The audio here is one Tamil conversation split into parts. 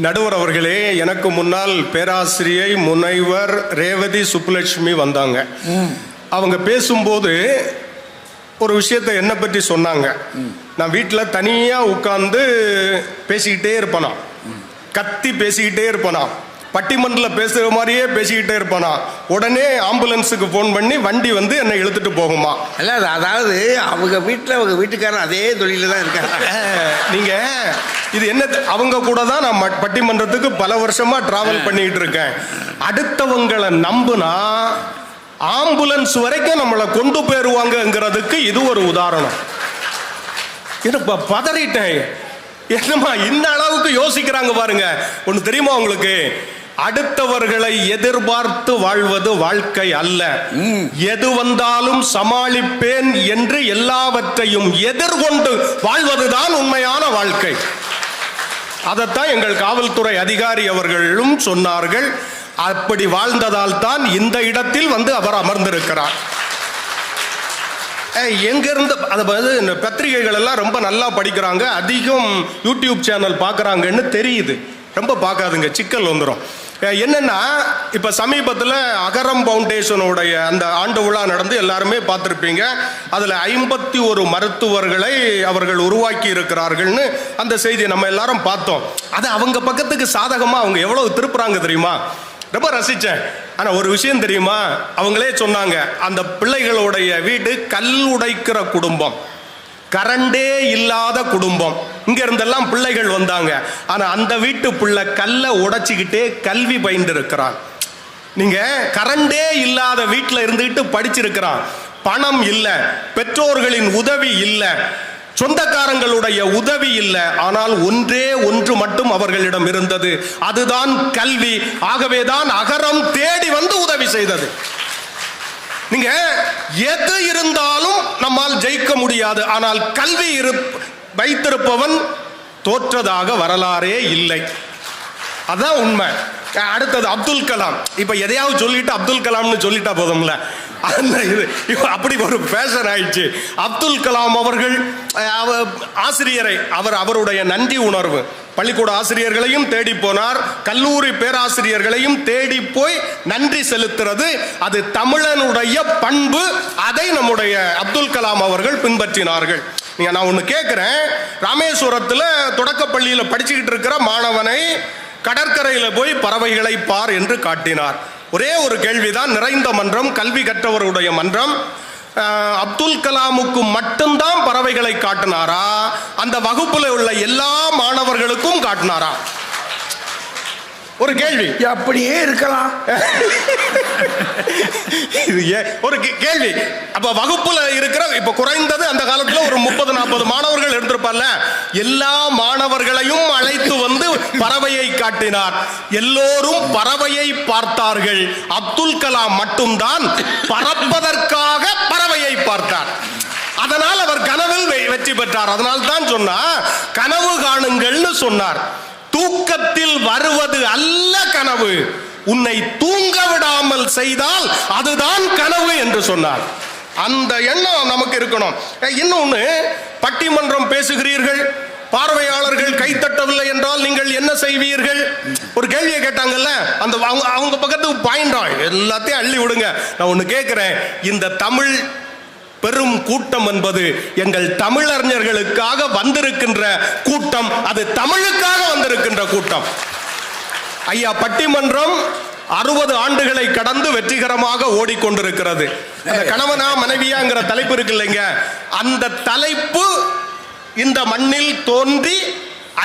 நடுவர் அவர்களே எனக்கு முன்னால் பேராசிரியை முனைவர் ரேவதி சுப்புலட்சுமி வந்தாங்க. அவங்க பேசும்போது ஒரு விஷயத்தை என்னை பற்றி சொன்னாங்க. நான் வீட்டில் தனியாக உட்காந்து பேசிக்கிட்டே இருப்பேனா. கத்தி பேசிக்கிட்டே இருப்பேனா. பட்டிமன்றத்தில் பேசுகிற மாதிரியே பேசிக்கிட்டே இருப்பேனா. உடனே ஆம்புலன்ஸுக்கு ஃபோன் பண்ணி வண்டி வந்து என்னை இழுத்துட்டு போகுமா. அது அதாவது அவங்க வீட்டில் அவங்க வீட்டுக்காரர் அதே தொழில தான் இருக்காங்க. அஹ், நீங்க இது என்ன அவங்க கூட தான் நான் பட்டிமன்றத்துக்கு பல வருஷமா டிராவல் பண்ணிட்டு இருக்கேன் அடுத்தவங்களை நம்புனா ஆம்புலன்ஸ் வரைக்கும் நம்மளை கொண்டு போயிருவாங்கங்கிறதுக்கு இது ஒரு உதாரணம். எனக்கு பதறிட்டேன். என்னம்மா இந்த அளவுக்கு யோசிக்கிறாங்க பாருங்க. ஒன்று தெரியுமா உங்களுக்கு? அடுத்தவர்களை எதிர்பார்த்து வாழ்வது வாழ்க்கை அல்ல. எது வந்தாலும் சமாளிப்பேன் என்று எல்லாவற்றையும் எதிர்கொண்டு வாழ்வதுதான் உண்மையான வாழ்க்கை. அதைத்தான் எங்கள் காவல்துறை அதிகாரி அவர்களும் சொன்னார்கள். அப்படி வாழ்ந்ததால் தான் இந்த இடத்தில் வந்து அவர் அமர்ந்திருக்கிறார். எங்கேருந்து அதாவது அதை இந்த பத்திரிகைகள் எல்லாம் ரொம்ப நல்லா படிக்கிறாங்க. அதிகம் யூடியூப் சேனல் பார்க்குறாங்கன்னு தெரியுது. ரொம்ப பார்க்காதுங்க சிக்கல் வந்துடும் என்னென்னா இப்போ சமீபத்தில் அகரம் ஃபவுண்டேஷனோடைய அந்த ஆண்டு விழா நடந்து எல்லாருமே பார்த்துருப்பீங்க. அதில் ஐம்பத்தி ஒரு மருத்துவர்களை அவர்கள் உருவாக்கி இருக்கிறார்கள்னு அந்த செய்தியை நம்ம எல்லாரும் பார்த்தோம். அது அவங்க பக்கத்துக்கு சாதகமாக அவங்க எவ்வளவு திருப்புறாங்க தெரியுமா? ரொம்ப ரசித்தேன் ஆனால் ஒரு விஷயம் தெரியுமா? அவங்களே சொன்னாங்க அந்த பிள்ளைகளுடைய வீடு கல் உடைக்கிற குடும்பம். கரண்டே இல்லாத குடும்பம். இங்க இருந்தெல்லாம் பிள்ளைகள் வந்தாங்க. ஆனா அந்த வீட்டு பிள்ளை கல்லை உடைச்சிக்கிட்டே கல்வி பயின்று இருக்கிறான் நீங்க கரண்டே இல்லாத வீட்டில் இருந்துகிட்டு படிச்சிருக்கிறான். பணம் இல்லை பெற்றோர்களின் உதவி இல்லை சொந்தக்காரங்களுடைய உதவி இல்லை ஆனால் ஒன்றே ஒன்று மட்டும் அவர்களிடம் இருந்தது. அதுதான் கல்வி. ஆகவேதான் அகரம் தேடி வந்து உதவி செய்தது. நீங்க எது இருந்தாலும் நம்மால் ஜெயிக்க முடியாது. ஆனால் கல்வி இரு வைத்திருப்பவன் தோற்றதாக வரலாறே இல்லை. அதான் உண்மை. அடுத்தது அப்துல் கலாம். இப்போ எதையாவது சொல்லிட்டு அப்துல் கலாம்னு சொல்லிட்டா போதும்ல. அந்த இது. இப்போ அப்படி ஒரு ஃபேஷன் ஆயிடுச்சு. அப்துல் கலாம் அவர்கள் அவ- ஆசிரியரை அவர் அவருடைய நன்றி உணர்வு. பள்ளிக்கூட ஆசிரியர்களையும் தேடி போனார். கல்லூரி பேராசிரியர்களையும் தேடி போய் நன்றி செலுத்துறது. அது தமிழனுடைய பண்பு. அதை நம்முடைய அப்துல் கலாம் அவர்கள் பின்பற்றினார்கள். நீங்க நான் ஒன்று கேட்குறேன் ராமேஸ்வரத்தில் தொடக்கப்பள்ளியில் படிச்சுக்கிட்டு இருக்கிற மாணவனை கடற்கரையில் போய் பறவைகளை பார் என்று காட்டினார். ஒரே ஒரு கேள்விதான் நிறைந்த மன்றம் கல்வி கற்றவருடைய மன்றம். அப்துல் கலாமுக்கு மட்டும்தான் பறவைகளை காட்டினாரா? அந்த வகுப்பில் உள்ள எல்லா மாணவர்களுக்கும் காட்டினாரா? ஒரு கேள்வி. அப்படியே இருக்கலாம். இது? ஒரு கேள்வி. அப்ப வகுப்புல இருக்கிற இப்ப குறைந்தது அந்த காலத்துல ஒரு முப்பது நாற்பது மாணவர்கள் இருந்திருப்பார்ல. எல்லா மாணவர்களையும் அழைத்து வந்து பறவையை காட்டினார். எல்லோரும் பறவையை பார்த்தார்கள். அப்துல் கலாம் மட்டும்தான் பறப்பதற்காக பறவையை பார்த்தார். அதனால் அவர் கனவில் வெற்றி பெற்றார். அதனால் தான் சொன்னா கனவு காணுங்கள்னு சொன்னார். தூக்கத்தில் வருவது அல்ல கனவு. உன்னை தூங்க விடாமல் செய்தால் அதுதான் கனவு என்று சொன்னார். அந்த எண்ணம் நமக்கு இருக்கணும். இன்னொன்று பட்டிமன்றம் பேசுகிறீர்கள் பார்வையாளர்கள் கைத்தட்டவில்லை என்றால் நீங்கள் என்ன செய்வீர்கள்? ஒரு கேள்வியை கேட்டாங்கல்ல அந்த அவங்க அவங்க பக்கத்துக்கு பாயிண்டா எல்லாத்தையும் அள்ளி விடுங்க. நான் ஒன்று கேட்குறேன் இந்த தமிழ் பெரும் கூட்டம் என்பது எங்கள் தமிழறிஞர்களுக்காக வந்திருக்கின்ற கூட்டம். அது தமிழுக்காக வந்திருக்கின்ற கூட்டம். ஐயா பட்டிமன்றம் அறுபது ஆண்டுகளை கடந்து வெற்றிகரமாக ஓடிக்கொண்டிருக்கிறது. அந்த கணவனா மனைவியாங்கிற தலைப்பு இருக்கு இல்லைங்க. அந்த தலைப்பு இந்த மண்ணில் தோன்றி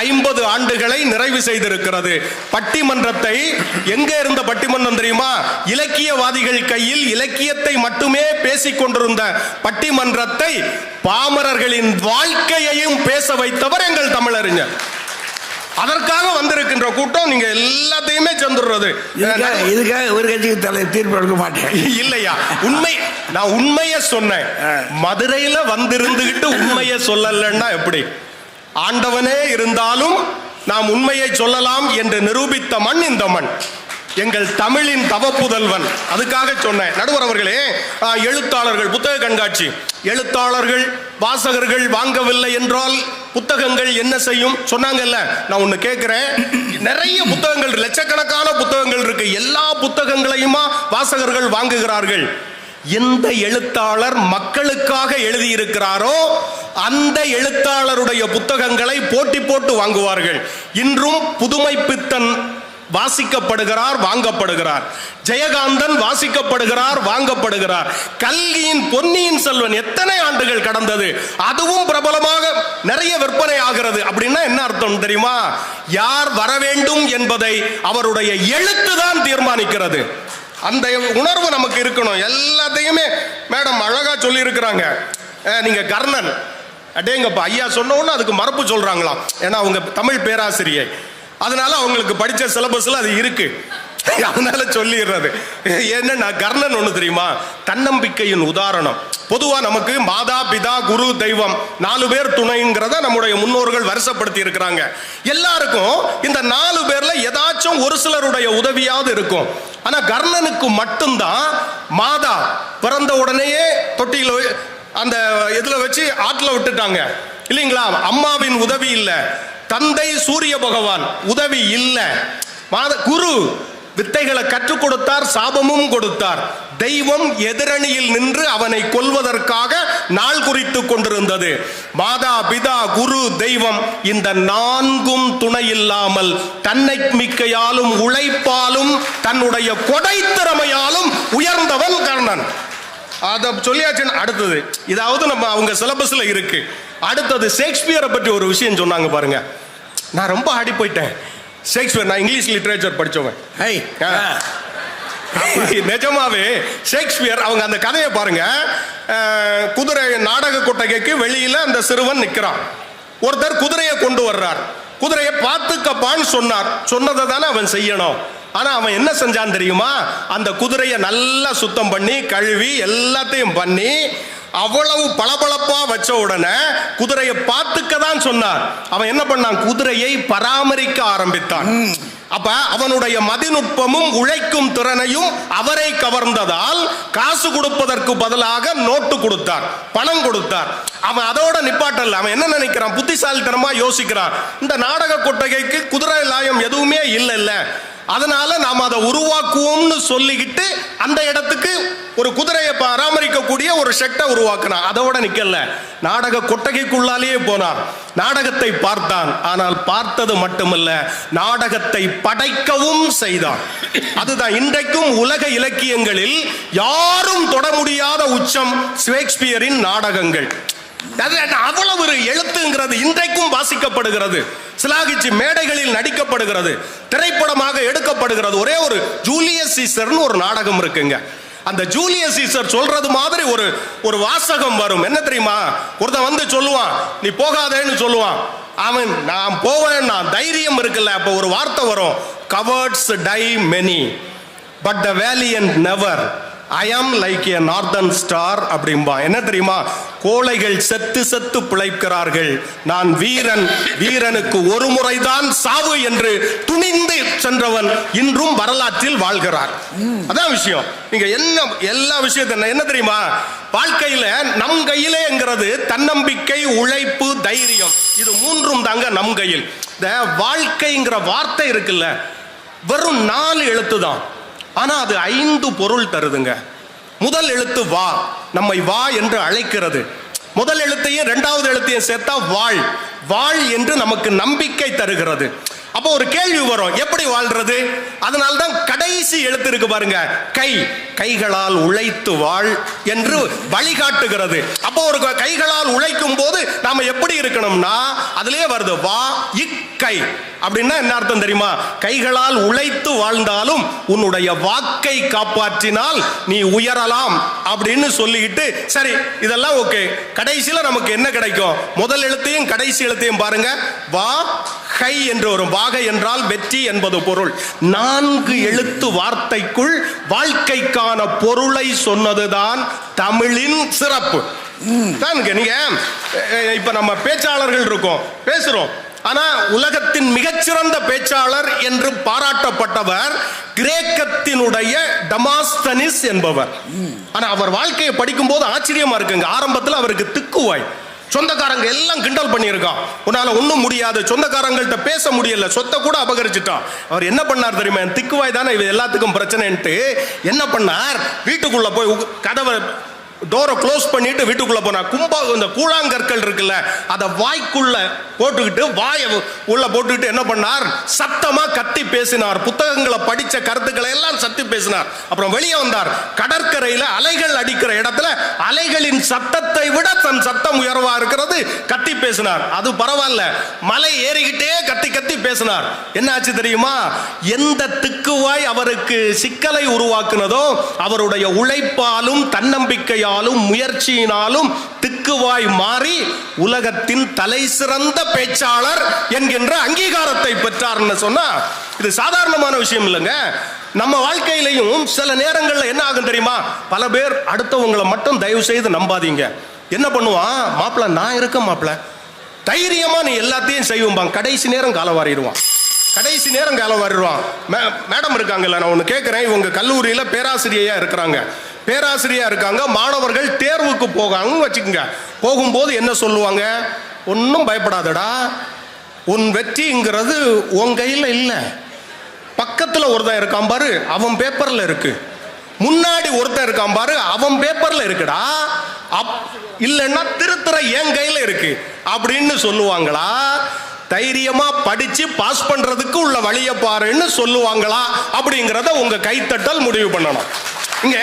ஐம்பது ஆண்டுகளை நிறைவு செய்திருக்கிறது. பட்டிமன்றத்தை எங்க இருந்த பட்டிமன்றம் தெரியுமா? இலக்கியவாதிகள் கையில் இலக்கியத்தை மட்டுமே பேசிக் கொண்டிருந்த பட்டிமன்றத்தை பாமரர்களின் வாழ்க்கையையும் பேச வைத்தவர் எங்கள் தமிழறிஞர். அதற்காக வந்திருக்கின்ற கூட்டம் நீங்க எல்லாத்தையுமே இதுக்காக இதுக்காக ஒரு கட்சிக்கு தலை தீர்ப்பு எடுக்க மாட்டேன். இல்லையா? உண்மை நான் உண்மைய சொன்னேன். மதுரையில வந்திருந்துகிட்டு உண்மைய சொல்லலன்னா எப்படி? ஆண்டவனே இருந்தாலும் நாம் உண்மையை சொல்லலாம் என்று நிரூபித்த மண் இந்த மண். எங்கள் தமிழின் தவப்புதல்வன். அதுக்காக சொன்னேன். நடுவர் அவர்களே எழுத்தாளர்கள் புத்தக கண்காட்சி. எழுத்தாளர்கள் வாசகர்கள் வாங்கவில்லை என்றால் புத்தகங்கள் என்ன செய்யும்? சொன்னாங்கல்ல நான் ஒன்று கேட்குறேன். நிறைய புத்தகங்கள் லட்சக்கணக்கான புத்தகங்கள் இருக்கு. எல்லா புத்தகங்களையுமா வாசகர்கள் வாங்குகிறார்கள்? எந்த எழுத்தாளர் மக்களுக்காக எழுதியிருக்கிறாரோ அந்த எழுத்தாளருடைய புத்தகங்களை போட்டி போட்டு வாங்குவார்கள். இன்றும் புதுமை பித்தன் வாசிக்கப்படுகிறார் வாங்கப்படுகிறார். ஜெயகாந்தன் வாசிக்கப்படுகிறார் வாங்கப்படுகிறார். கல்கியின் பொன்னியின் செல்வன் எத்தனை ஆண்டுகள் கடந்தது? அதுவும் பிரபலமாக நிறைய விற்பனை ஆகிறது. அப்படின்னா என்ன அர்த்தம் தெரியுமா? யார் வர வேண்டும் என்பதை அவருடைய எழுத்து தான் தீர்மானிக்கிறது. அந்த உணர்வு நமக்கு இருக்கணும். எல்லாத்தையுமே மேடம் அழகா சொல்லி இருக்கிறாங்க நீங்க கர்ணன். அடேங்கப்பா ஐயா சொன்ன அதுக்கு மறப்பு சொல்கிறாங்களாம் ஏன்னா அவங்க தமிழ் பேராசிரியை. அதனால அவங்களுக்கு படித்த சிலபஸில் அது இருக்குது அதனால சொல்லிடுறது. என்னன்னா கர்ணன் ஒன்று தெரியுமா? தன்னம்பிக்கையின் உதாரணம். பொதுவாக நமக்கு மாதா பிதா குரு தெய்வம் நாலு பேர் துணைங்கிறத நம்முடைய முன்னோர்கள் வருஷப்படுத்தி இருக்கிறாங்க. எல்லாருக்கும் இந்த நாலு பேர்ல ஏதாச்சும் ஒரு சிலருடைய உதவியாவது இருக்கும். ஆனா கர்ணனுக்கு மட்டும்தான் மாதா பிறந்த உடனேயே தொட்டியில் அந்த இதில் வச்சு ஆற்றுல விட்டுட்டாங்க. இல்லைங்களா? அம்மாவின் உதவி இல்லை. தந்தை சூரிய பகவான் உதவி இல்லை. மாத குரு வித்தைகளை கற்றுக் கொடுத்தார் சாபமும் கொடுத்தார். தெய்வம் எதிரணியில் நின்று அவனை கொல்வதற்காக நாள் குறித்து கொண்டிருந்தது. மாதா பிதா குரு தெய்வம் இந்த நான்கும் துணை இல்லாமல் தன்னை மிக்கையாலும் உழைப்பாலும் தன்னுடைய கொடை திறமையாலும் உயர்ந்தவன் கர்ணன். அதை சொல்லியாச்சு அடுத்தது. இதாவது நம்ம அவங்க சிலபஸ்ல இருக்கு. அடுத்தது ஷேக்ஸ்பியரை பற்றி ஒரு விஷயம் சொன்னாங்க பாருங்க. நான் ரொம்ப ஆடி போயிட்டேன். ஷேக்ஸ்பியர் நான் இங்கிலீஷ் லிட்ரேச்சர் படிச்சவன். ஹை ஆ. நிஜமாவே ஷேக்ஸ்பியர் அவங்க அந்த கதையை பாருங்க. குதிரை நாடக கொட்டகைக்கு வெளியில அந்த சிறுவன் நிக்கிறான். ஒருத்தர் குதிரையை கொண்டு வர்றார். குதிரையை பார்த்துக்கப்பான்னு சொன்னார். சொன்னதை தானே அவன் செய்யணும். ஆனா அவன் என்ன செஞ்சான் தெரியுமா? அந்த குதிரையை நல்லா சுத்தம் பண்ணி கழுவி எல்லாத்தையும் பண்ணி அவ்வளவு பளபளப்பா வச்ச உடனே குதிரையை பார்த்துக்க தான் சொன்னார். அவன் என்ன பண்ணான்? குதிரையை பராமரிக்க ஆரம்பித்தான். அப்ப அவனுடைய மதிநுட்பமும் உழைக்கும் திறனையும் அவரை கவர்ந்ததால் காசு கொடுப்பதற்கு பதிலாக நோட்டு கொடுத்தார் பணம் கொடுத்தார். அவன் அதோட நிப்பாட்டல்ல. அவன் என்ன நினைக்கிறான்? புத்திசாலித்தனமா யோசிக்கிறான். இந்த நாடக கொட்டகைக்கு குதிரை லாயம் எதுவுமே இல்லை இல்ல அதனால நாம் அதை உருவாக்குவோம்னு சொல்லிக்கிட்டு அந்த இடத்துக்கு ஒரு குதிரையை பராமரிக்கக்கூடிய ஒரு செட்டை உருவாக்கினான் அதோட நிக்கல. நாடக கொட்டகைக்குள்ளாலேயே போனான். நாடகத்தை பார்த்தான். ஆனால் பார்த்தது மட்டுமல்ல நாடகத்தை படைக்கவும் செய்தான். அதுதான் இன்றைக்கும் உலக இலக்கியங்களில் யாரும் தொட முடியாத உச்சம் ஷேக்ஸ்பியரின் நாடகங்கள். அவ்வளவு ஒரு எழுத்துங்கிறது இன்றைக்கும் வாசிக்கப்படுகிறது. சிலாகிச்சு மேடைகளில் நடிக்கப்படுகிறது. திரைப்படமாக எடுக்கப்படுகிறது. ஒரே ஒரு ஜூலியஸ் சீசர்னு ஒரு நாடகம் இருக்குங்க. அந்த ஜூலியஸ் சீசர் சொல்றது மாதிரி ஒரு ஒரு வாசகம் வரும். என்ன தெரியுமா? ஒருத்தன் வந்து சொல்லுவான் நீ போகாதேன்னு சொல்லுவான். அவன் நான் போவேன் நான் தைரியம் இருக்குல்ல. அப்ப ஒரு வார்த்தை வரும். Cowards die many but the valiant never I am like a northern star அப்படிம்பா. என்ன தெரியுமா? கோழைகள் செத்து செத்து பிழைக்கிறார்கள். நான் வீரன் வீரனுக்கு ஒரு முறைதான் சாவு என்று துணிந்து சென்றவன் இன்றும் வரலாற்றில் வாழ்கிறார். அதான் விஷயம். நீங்க என்ன எல்லா விஷயத்த என்ன தெரியுமா? வாழ்க்கையில நம் கையிலேங்கிறது தன்னம்பிக்கை உழைப்பு தைரியம். இது மூன்றும் தாங்க நம் கையில். இந்த வாழ்க்கைங்கிற வார்த்தை இருக்குல்ல வெறும் நாலு எழுத்து தான். ஆனா அது ஐந்து பொருள் தருதுங்க. முதல் எழுத்து வா நம்மை வா என்று அழைக்கிறது. முதல் எழுத்தையும் இரண்டாவது எழுத்தையும் சேர்த்தா வாழ். வாழ் என்று நமக்கு நம்பிக்கை தருகிறது. அப்போ ஒரு கேள்வி வரும் எப்படி வாழ்றது? அதனால தான் கடைசி எழுத்து இருக்கு பாருங்க கை. கைகளால் உழைத்து வாழ் என்று வழிகாட்டுகிறது. அப்போ ஒரு கைகளால் உழை நம்ம நாம எப்படி இருக்கணும்னா அதுலயே வருது வா இக்கை. அப்படின்னா என்ன அர்த்தம் தெரியுமா? கைகளால் உழைத்து வாழ்ந்தாலும் உன்னுடைய வாக்கை காப்பாற்றினால் நீ உயரலாம் அப்படின்னு சொல்லிக்கிட்டு சரி இதெல்லாம் ஓகே. கடைசியில் நமக்கு என்ன கிடைக்கும்? முதல் எழுத்தையும் கடைசி எழுத்தையும் பாருங்க. வா கை என்று வரும். வாகை என்றால் வெற்றி என்பது பொருள். நான்கு எழுத்து வார்த்தைக்குள் வாழ்க்கைக்கான பொருளை சொன்னதுதான் தமிழின் சிறப்பு. தானுங்க நீங்க இப்ப நம்ம பேச்சாளர்கள் இருக்கோம் பேசுறோம். ஆனா உலகத்தின் மிகச்சிறந்த பேச்சாளர் என்று பாராட்டப்பட்டவர் கிரேக்கத்தினுடைய டமாஸ்தனிஸ் என்பவர். ஆனா அவர் வாழ்க்கையை படிக்கும்போது ஆச்சரியமா இருக்குங்க. ஆரம்பத்தில் அவருக்கு திக்குவாய். சொந்தக்காரங்க எல்லாம் கிண்டல் பண்ணியிருக்கான். உன்னால ஒன்றும் முடியாது. சொந்தக்காரங்கள்ட்ட பேச முடியல. சொத்தை கூட அபகரிச்சிட்டான். அவர் என்ன பண்ணார் தெரியுமா? என் திக்குவாய் தானே இது எல்லாத்துக்கும் பிரச்சனைன்ட்டு என்ன பண்ணார்? வீட்டுக்குள்ள போய் கதவை டோரை க்ளோஸ் பண்ணிட்டு வீட்டுக்குள்ளே போனார் கும்பா இந்த கூழாங்கற்கள் இருக்குல்ல அதை வாய்க்குள்ள போட்டுக்கிட்டு வாயை உள்ள போட்டுக்கிட்டு என்ன பண்ணார்? சத்தமாக கத்தி பேசினார். புத்தகங்களை படித்த கருத்துக்களை எல்லாம் சத்தி பேசினார். அப்புறம் வெளியே வந்தார். கடற்கரையில் அலைகள் அடிக்கிற இடத்துல அலைகளின் சத்தத்தை விட தன் சத்தம் உயர்வாக இருக்கிறது கத்தி பேசினார். அது பரவாயில்ல. மலை ஏறிக்கிட்டே கத்தி கத்தி பேசினார். என்ன ஆச்சு தெரியுமா? எந்த திக்குவாய் அவருக்கு சிக்கலை உருவாக்குனதோ அவருடைய உழைப்பாலும் தன்னம்பிக்கையாலும் முயற்சியினாலும் திக்குவாய் மாறி உலகத்தின் தலை சிறந்த பேச்சாளர் என்கின்ற அங்கீகாரத்தை பெற்றார்னு சொன்னா இது சாதாரணமான விஷயம் இல்லைங்க. நம்ம வாழ்க்கையிலையும் சில நேரங்கள்ல என்ன ஆகும் தெரியுமா? பல பேர் அடுத்தவங்களை மட்டும் தயவு செய்து நம்பாதீங்க. என்ன பண்ணுவான்? மாப்பிள்ள நான் இருக்கேன் மாப்பிள்ள தைரியமா நீ எல்லாத்தையும் செய்வோம்பான் கடைசி நேரம் காலவாரிடுவான். கடைசி நேரம் காலம் மே- மேடம் இருக்காங்கல்ல நான் ஒன்று கேட்குறேன் இவங்க கல்லூரியில் பேராசிரியையா இருக்கிறாங்க. பேராசிரியா இருக்காங்க மாணவர்கள் தேர்வுக்கு போகாங்கன்னு வச்சுக்கோங்க. போகும்போது என்ன சொல்லுவாங்க? ஒன்றும் பயப்படாதடா. உன் வெற்றிங்கிறது உன் கையில் இல்லை. பக்கத்தில் ஒருத்தன் இருக்கான் பாரு அவன் பேப்பரில் இருக்கு. முன்னாடி ஒருத்தன் இருக்கான் பாரு அவன் பேப்பரில் இருக்குடா. அப் இல்லைன்னா திருத்துற என் கையில் இருக்கு. அப்படின்னு சொல்லுவாங்களா? தைரியமா படிச்சு பாஸ் பண்றதுக்கு உள்ள வழியை பாருன்னு சொல்லுவாங்களா? அப்படிங்கிறத உங்க கைத்தட்டல் முடிவு பண்ணணும். இங்க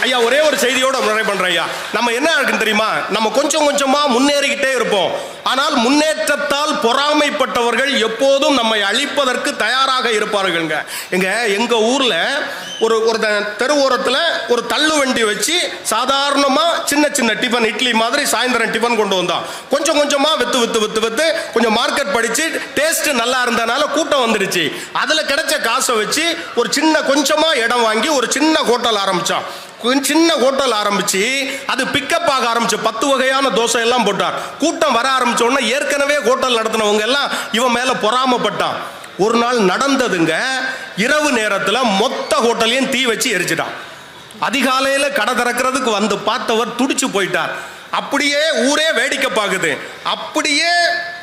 ஐயா ஒரே ஒரு செய்தியோட நிறைவு பண்றேன் ஐயா. நம்ம என்ன இருக்குன்னு தெரியுமா? நம்ம கொஞ்சம் கொஞ்சமா முன்னேறிக்கிட்டே இருப்போம். ஆனால் முன்னேற்றத்தால் பொறாமைப்பட்டவர்கள் எப்போதும் நம்மை அழிப்பதற்கு தயாராக இருப்பார்கள்ங்க. எங்க எங்க ஊர்ல ஒரு ஒரு தெருவோரத்தில் ஒரு தள்ளு வண்டி வச்சு சாதாரணமாக சின்ன சின்ன டிஃபன் இட்லி மாதிரி சாயந்தரம் டிஃபன் கொண்டு வந்தோம் கொஞ்சம் கொஞ்சமாக வித்து வித்து வித்து வித்து கொஞ்சம் மார்க்கெட் படித்து டேஸ்ட்டு நல்லா இருந்தனால கூட்டம் வந்துடுச்சு. அதில் கிடைச்ச காசை வச்சு ஒரு சின்ன கொஞ்சமாக இடம் வாங்கி ஒரு சின்ன ஹோட்டல் ஆரம்பித்தோம் சின்ன ஹோட்டல் ஆரம்பிச்சு அது பிக்கப் ஆக ஆரம்பிச்சு பத்து வகையான தோசை எல்லாம் போட்டார். கூட்டம் வர ஆரம்பிச்ச உடனே ஏற்கனவே ஹோட்டல் நடத்தினவங்க எல்லாம் இவன் மேல பொறாமப்பட்டான். ஒரு நாள் நடந்ததுங்க. இரவு நேரத்தில் மொத்த ஹோட்டலையும் தீ வச்சு எரிச்சிட்டான். அதிகாலையில் கடை திறக்கிறதுக்கு வந்து பார்த்தவர் துடிச்சு போயிட்டார். அப்படியே ஊரே வேடிக்கை பார்க்குது. அப்படியே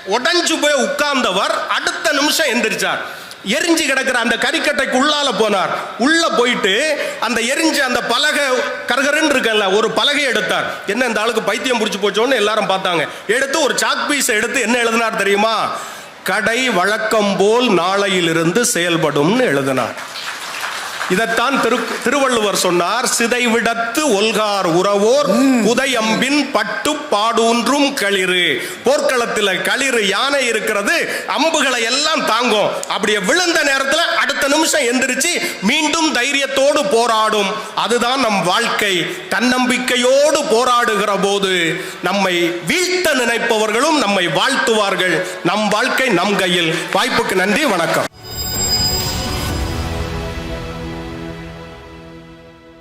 உடஞ்சு போய் உட்கார்ந்தவர் அடுத்த நிமிஷம் எந்திரிச்சார். எரிஞ்சு கிடக்கிற அந்த கறிக்கட்டைக்கு உள்ளால போனார். உள்ள போயிட்டு அந்த எரிஞ்சு அந்த பலகை கருகருன்னு இருக்கல ஒரு பலகை எடுத்தார். என்ன இந்த ஆளுக்கு பைத்தியம் பிடிச்சி போச்சோன்னு எல்லாரும் பார்த்தாங்க. எடுத்து ஒரு சாக் பீஸ் எடுத்து என்ன எழுதினார் தெரியுமா? கடை வழக்கம் போல் நாளையிலிருந்து செயல்படும்னு எழுதினார். இதைத்தான் திரு திருவள்ளுவர் சொன்னார் சிதைவிடத்து ஒல்கார் உறவோர் புதையம்பின் பட்டு பாடூன்றும் களிறு. போர்க்களத்தில் களிறு யானை இருக்கிறது அம்புகளை எல்லாம் தாங்கும். அப்படியே விழுந்த நேரத்தில் அடுத்த நிமிஷம் எந்திரிச்சு மீண்டும் தைரியத்தோடு போராடும். அதுதான் நம் வாழ்க்கை. தன்னம்பிக்கையோடு போராடுகிற போது நம்மை வீழ்த்த நினைப்பவர்களும் நம்மை வாழ்த்துவார்கள். நம் வாழ்க்கை நம் கையில். வாய்ப்புக்கு நன்றி வணக்கம்.